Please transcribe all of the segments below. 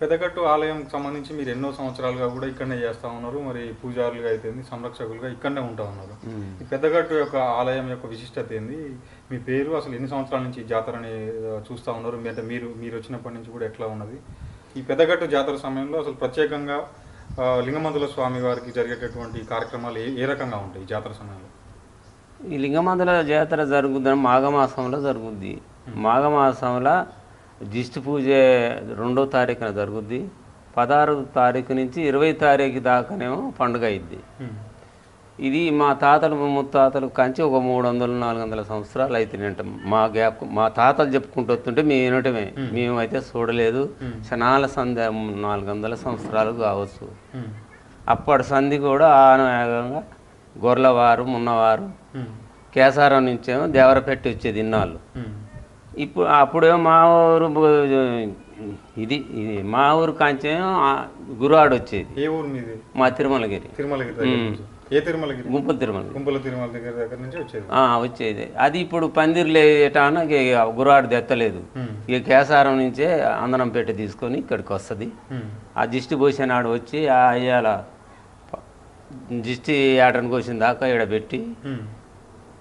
పెద్దగట్టు ఆలయం సంబంధించి మీరు ఎన్నో సంవత్సరాలుగా కూడా ఇక్కడనే చేస్తా ఉన్నారు. మరి పూజారులుగా అయితేంది సంరక్షకులుగా ఇక్కడనే ఉంటా ఉన్నారు. ఈ పెద్దగట్టు యొక్క ఆలయం యొక్క విశిష్టత ఏంది? మీ పేరు అసలు ఎన్ని సంవత్సరాల నుంచి ఈ జాతరని చూస్తా ఉన్నారు? అంటే మీరు మీరు వచ్చినప్పటి నుంచి కూడా ఎట్లా ఉన్నది? ఈ పెద్దగట్టు జాతర సమయంలో అసలు ప్రత్యేకంగా ఆ, లింగమంతుల స్వామి వారికి జరిగేటటువంటి కార్యక్రమాలు ఏ ఏ రకంగా ఉంటాయి ఈ జాతర సమయంలో? ఈ లింగమందుల జాతర జరుగుద్ది మాఘమాసంలో జరుగుద్ది. మాఘమాసంలో దిష్టి పూజ రెండో తారీఖున జరుగుద్ది. పదహారు తారీఖు నుంచి ఇరవై తారీఖు దాకానేమో పండుగ అయింది ఇది మా తాతలు ముత్తాతలు కంచి ఒక మూడు వందలు నాలుగు వందల సంవత్సరాలు అవుతున్నాయంట మా గ్యాప్ మా తాతలు చెప్పుకుంటూ వస్తుంటే మేము వినటమే. మేమైతే చూడలేదు. శనాల సంధి నాలుగు వందల సంవత్సరాలు కావచ్చు. అప్పటి సంధి కూడా ఆనవాగంగా గొర్రెలవారు మున్నవారు కేసారం నుంచేమో దేవరపెట్టి వచ్చేది ఇన్నాళ్ళు. ఇప్పుడు అప్పుడేమో మా ఊరు ఇది ఇది మా ఊరు కాంచేమో ఆ గురువాడు వచ్చేది. ఏ ఊరు మీది? మా తిరుమలగిరి. తిరుమలగిరి ఏ తిరుమలగిరి? గుంపల తిరుమలగిరి. గుంపుల తిరుమల దగ్గర దగ్గర నుంచి వచ్చేది. ఆ, వచ్చేది. అది ఇప్పుడు పందిర్లు వేయటాన ఇక గురువాడు తెత్తలేదు. ఇక కేసారం నుంచే అందనం పెట్టి తీసుకొని ఇక్కడికి వస్తుంది. ఆ దిష్టి పోసే నాడు వచ్చి ఆ అయ్యాల దిష్టి ఆటను కోసిన దాకా ఇక్కడ పెట్టి.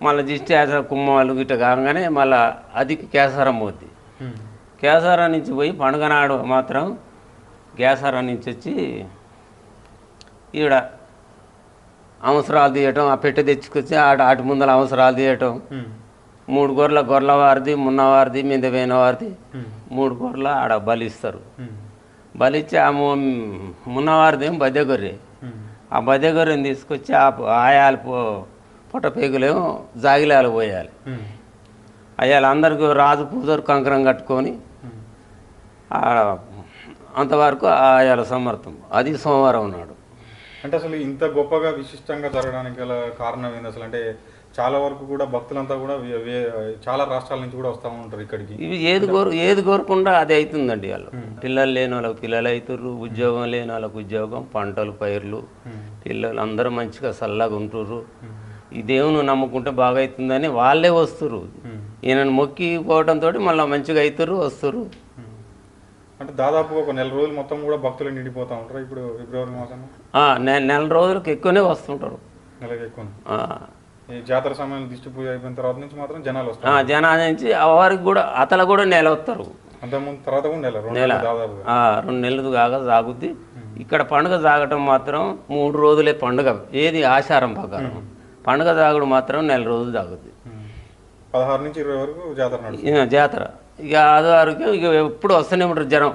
మళ్ళీ దిష్టి ఆట కుమ్మాలు గిట్ట కాగానే మళ్ళీ అది కేసారం పోద్ది. కేసారం నుంచి పోయి పండుగ నాడు మాత్రం కేసారం నుంచి వచ్చి ఈడ అవసరాలు తీయటం ఆ పెట్టె తెచ్చుకొచ్చి ఆట ఆటి ముందర అవసరాలు తీయటం. మూడు గొర్రెల గొర్రెల వారిది మున్నవారిది మిందపోయిన వారిది ఉమ్. మూడు గొర్రెల ఆడ బలిస్తారు. బలిచ్చి ఆ మున్నవారిది బద్దె గొర్రె. ఆ బద్దె గొర్రెని తీసుకొచ్చి ఆ ప- ఆయాలు పో పొట్ట పేగులేమో జాగిలాలు పోయాలి. అయ్యాలి అందరికి రాజు పూజరు కంకరం కట్టుకొని అంతవరకు ఆయాల సమర్థం. అది సోమవారం నాడు. అంటే అసలు ఇంత గొప్పగా విశిష్టంగా జరగడానికి గల కారణం ఏంది అసలు? అంటే చాలా వరకు కూడా భక్తులంతా కూడా చాలా రాష్ట్రాల నుంచి కూడా వస్తూ ఉంటారు ఇక్కడికి. ఇవి ఏది కోరు ఏది కోరకుండా అది అవుతుందండి వాళ్ళు పిల్లలు లేని వాళ్ళకి పిల్లలు అవుతుర్రు ఉద్యోగం లేని వాళ్ళకి ఉద్యోగం పంటలు పైర్లు. పిల్లలు అందరూ మంచిగా చల్లగా ఉంటుర్రు. ఈ దేవుని నమ్ముకుంటే బాగా అవుతుందని వాళ్ళే వస్తుర్రు. ఉమ్. ఈయనను మొక్కి పోవడంతో మళ్ళీ మంచిగా అవుతుర్రు వస్తుర్రు. ఉమ్. అంటే దాదాపు ఒక నెల రోజులు మొత్తం కూడా భక్తులు నిండిపోతూ ఉంటారు ఇప్పుడు ఫిబ్రవరి మాసం నెల రోజులకు ఎక్కువనే వస్తుంటారు. నెలకి ఎక్కువ. జాతర సమయంలో దిష్టి పూజ అయిపోయిన తర్వాత నుంచి మాత్రం జనాలు వస్తారు. జనాల నుంచి వారికి కూడా అతల కూడా నెల వస్తారు. అంతకుముందు తర్వాత కూడా నెల నెల. రెండు నెలలు కాగా సాగుద్ది. ఇక్కడ పండుగ సాగటం మాత్రం మూడు రోజులే పండుగ ఏది ఆచారం ప్రకారం. పండుగ సాగుడు మాత్రం నెల రోజులు సాగుద్ది ఉమ్. పదహారు నుంచి ఇరవై వరకు జాతర ఇక జాతర. ఇక ఆదివారికి ఇక ఎప్పుడు వస్తూనే ఉంటారు జనం.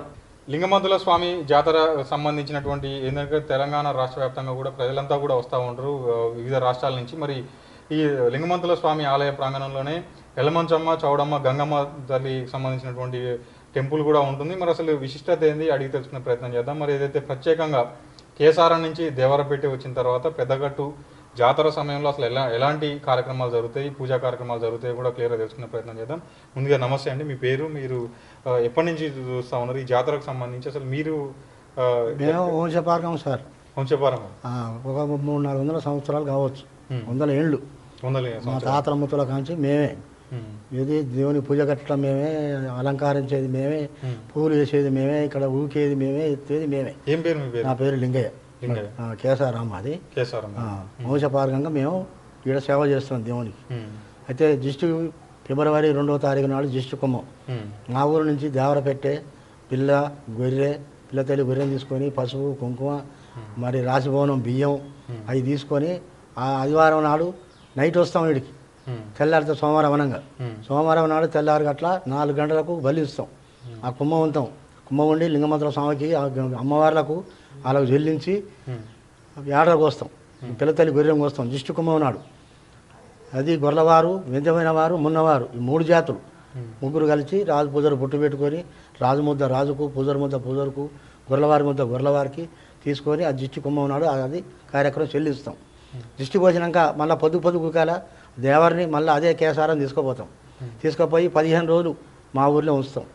లింగమంతుల స్వామి జాతర సంబంధించినటువంటి ఏంటంటే తెలంగాణ రాష్ట్ర వ్యాప్తంగా కూడా ప్రజలంతా కూడా వస్తూ ఉంటారు వివిధ రాష్ట్రాల నుంచి. మరి ఈ లింగమంతుల స్వామి ఆలయ ప్రాంగణంలోనే ఎలమంచమ్మ చౌడమ్మ గంగమ్మ తల్లి సంబంధించినటువంటి టెంపుల్ కూడా ఉంటుంది. మరి అసలు విశిష్టత ఏంది? అడిగి తెలుసుకునే ప్రయత్నం చేద్దాం. మరి ఏదైతే ప్రత్యేకంగా కేసారం నుంచి దేవరపేట వచ్చిన తర్వాత పెద్దగట్టు జాతర సమయంలో అసలు ఎలా ఎలాంటి కార్యక్రమాలు జరుగుతాయి పూజా కార్యక్రమాలు జరుగుతాయి కూడా క్లియర్గా తెలుసుకునే ప్రయత్నం చేద్దాం. ముందుగా నమస్తే అండి మీ పేరు మీరు ఎప్పటి నుంచి చూస్తూ ఉన్నారు? ఈ జాతరకు సంబంధించి అసలు మీరు మేము వంశపార్కం సార్. వంశపారం ఆ, ఒక మూడు నాలుగు వందల సంవత్సరాలు కావచ్చు. వందల ఏళ్ళు. వందల మా తాతల ముత్తుల కాంచి మేమే. ఇది దేవుని పూజ కట్టడం మేమే అలంకరించేది మేమే. పూలు వేసేది మేమే ఇక్కడ ఊకేది మేమే ఎత్తేది మేమే. ఏం పేరు మీ పేరు? నా పేరు లింగయ్య. కేశారామ అది. వంశపార్కంగా మేము ఈడ సేవ చేస్తున్నాం దేవునికి. అయితే జిస్టు ఫిబ్రవరి రెండవ తారీఖు నాడు జిస్టు కుమ్మం మా ఊరు నుంచి దేవరపెట్టే పిల్ల గొర్రె పిల్ల తల్లి గొర్రెని తీసుకొని పసుపు కుంకుమ మరి రాసిభవనం బియ్యం అవి తీసుకొని ఆ ఆదివారం నాడు నైట్ వస్తాం వీడికి తెల్లారితో సోమవారం అనంగా. ఉమ్, సోమవారం నాడు తెల్లారి గట్ల నాలుగు గంటలకు బలిస్తాం ఆ కుంభం ఉంటాం కుంభం ఉండి లింగమంత్ర స్వామికి అమ్మవార్లకు వాళ్ళకు చెల్లించి ఉమ్, ఏడలకు వస్తాం పిల్ల తల్లి గొర్రెం వస్తాం దిష్టి కుంభం నాడు. అది గొర్రెలవారు వింతమైన వారు మున్నవారు ఈ మూడు జాతులు. ముగ్గురు కలిసి రాజు పూజలు పుట్టు పెట్టుకొని రాజు ముద్ద రాజుకు పూజల ముద్ద పూజలకు గొర్రెలవారి ముద్ద గొర్రెలవారికి తీసుకొని ఆ దిష్టి కుంభం నాడు అది కార్యక్రమం చెల్లిస్తాం. దిష్టి పోసినాక మళ్ళీ పొద్దు పొద్దు కుకాల దేవరిని మళ్ళీ అదే కేసారం తీసుకుపోతాం. తీసుకుపోయి పదిహేను రోజులు మా ఊర్లో ఉంచుతాం.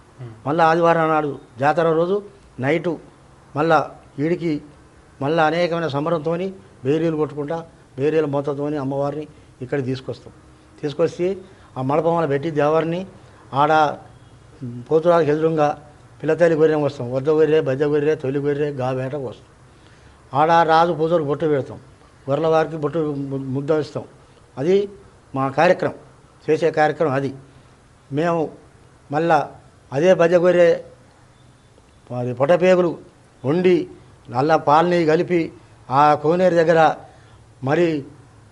మళ్ళీ ఆదివారం నాడు జాతర రోజు నైటు మళ్ళా వీడికి మళ్ళీ అనేకమైన సమరంతో బేరీలు కొట్టుకుంటా బేరీల మొత్తతోని అమ్మవారిని ఇక్కడ తీసుకొస్తాం. తీసుకొచ్చి ఆ మడపమ్మల పెట్టి దేవారిని ఆడ పోతురాలకు ఎదురుగా పిల్లతల్లి గొర్రెం వస్తాం వద్ద గొర్రె బద్ద గొర్రె తొలి గొర్రె గావేట వస్తాం ఆడ రాజు పూజలు బొట్టు పెడతాం. గొర్రెల వారికి బొట్టు ముద్ద ఇస్తాం అది మా కార్యక్రమం. చేసే కార్యక్రమం అది. మేము మళ్ళా అదే బద్ద గొర్రె అది పొటపేగులు వండి నల్ల పాలని కలిపి ఆ కోనేరు దగ్గర మరి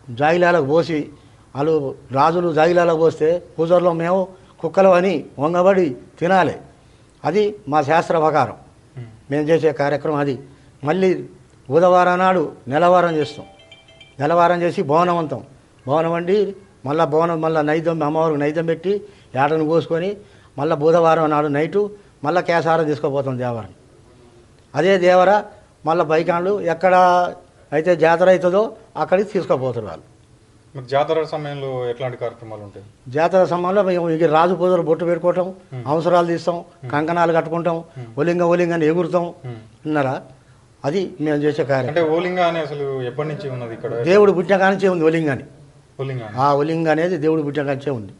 జాగిలాలకు పోసి వాళ్ళు రాజులు జాగిలాలకు పోస్తే పూజల్లో మేము కుక్కలు అని వంగబడి తినాలి. అది మా శాస్త్ర ప్రకారం. మేము. చేసే కార్యక్రమం అది. మళ్ళీ బుధవారం నాడు నెలవారం చేస్తాం. నెలవారం చేసి బోనం అంతాం. బోనం వండి మళ్ళీ బోనం మళ్ళీ నైద్యం అమ్మవారికి నైద్యం పెట్టి ఏటను కోసుకొని మళ్ళీ బుధవారం నాడు నైటు మళ్ళీ కేసారం తీసుకుపోతాం దేవరం అదే దేవర మళ్ళీ బైకాన్లు ఎక్కడ అయితే జాతర అవుతుందో అక్కడికి తీసుకుపోతారు వాళ్ళు మీకు జాతర సమయంలో ఎట్లాంటి కార్యక్రమాలు ఉంటాయి? జాతర సమయంలో మేము ఇక రాజు పూజలు బొట్టు పెట్టుకోవటం అవసరాలు తీస్తాం కంకణాలు కట్టుకుంటాం ఒలింగ ఒలింగని ఎగురుతాం ఉమ్. విన్నారా అది మేము చేసే కార్యం అంటే ఓలింగ అని అసలు ఎప్పటి నుంచి ఉన్నది ఇక్కడ? దేవుడు పుట్టిన కానించే ఉంది ఓలింగ అని. ఆ ఒలింగ అనేది దేవుడు పుట్టిన కానించే ఉంది.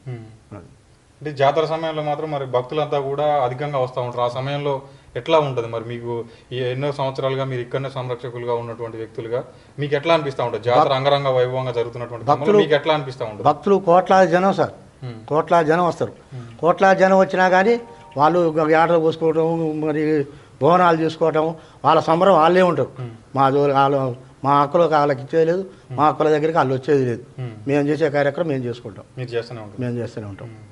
అంటే జాతర సమయంలో మాత్రం మరి భక్తులంతా కూడా అధికంగా వస్తూ ఉంటారు. ఆ సమయంలో ఎట్లా ఉంటుంది? మరి మీకు ఎన్నో సంవత్సరాలుగా మీరు ఇక్కడనే సంరక్షకులుగా ఉన్నటువంటి వ్యక్తులుగా మీకు ఎట్లా అనిపిస్తూ ఉంటుంది? జాతర అంగరంగ వైభవంగా జరుగుతున్నటువంటి భక్తులు- మీకు ఎట్లా అనిపిస్తూ ఉంటుంది? భక్తులు కోట్లాది జనం సార్. కోట్లాది జనం వస్తారు. కోట్లాది జనం వచ్చినా కానీ వాళ్ళు ఆటలు పోసుకోవటం మరి బోనాలు చూసుకోవటం వాళ్ళ సంబరం వాళ్ళే ఉంటారు. మా వాళ్ళు మా హక్కులకు వాళ్ళకి ఇచ్చేది లేదు. మా హక్కుల దగ్గరికి వాళ్ళు వచ్చేది లేదు. మేము చేసే కార్యక్రమం మేము చేసుకుంటాం. మీరు చేస్తూనే ఉంటారు. మేము చేస్తూనే ఉంటాం.